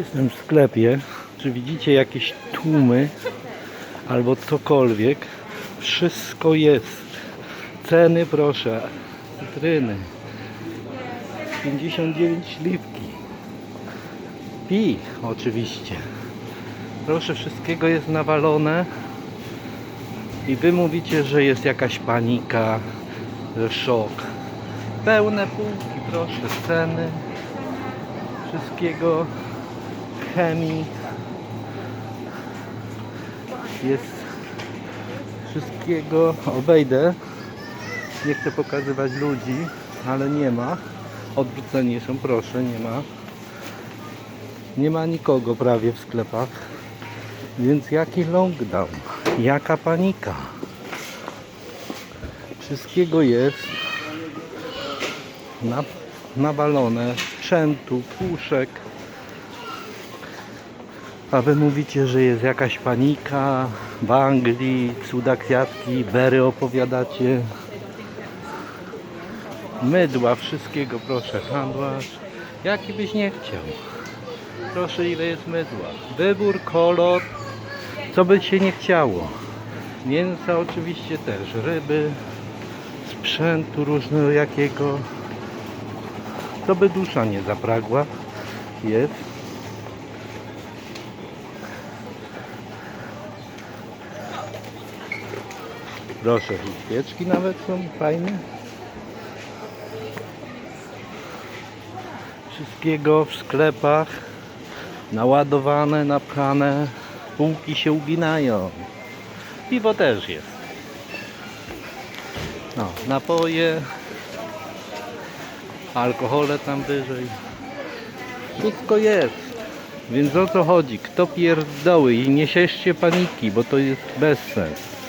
Jestem w sklepie. Czy widzicie jakieś tłumy albo cokolwiek? Wszystko jest. Ceny proszę. Cytryny. 59 śliwki. Pi oczywiście. Proszę, wszystkiego jest nawalone. I wy mówicie, że jest jakaś panika, że szok. Pełne półki, proszę, ceny wszystkiego, chemii. Jest wszystkiego. Obejdę. Nie chcę pokazywać ludzi, ale nie ma. Odwróceni są, proszę, nie ma. Nie ma nikogo prawie w sklepach. Więc jaki lockdown? Jaka panika? Wszystkiego jest na, nawalone, sprzętu, puszek. A wy mówicie, że jest jakaś panika w Anglii, cuda kwiatki, bery opowiadacie. Mydła, wszystkiego proszę, handlarz. Jaki byś nie chciał. Proszę ile jest mydła. Wybór, kolor, co by się nie chciało. Mięsa oczywiście też, ryby, sprzętu różnego jakiego. Co by dusza nie zapragła, jest. Proszę, świeczki nawet są fajne. Wszystkiego w sklepach naładowane, napchane, półki się uginają. Piwo też jest. No, napoje, alkohole tam wyżej. Wszystko jest. Więc o co chodzi? Kto pierdoły i nie sieszcie paniki, bo to jest bezsens.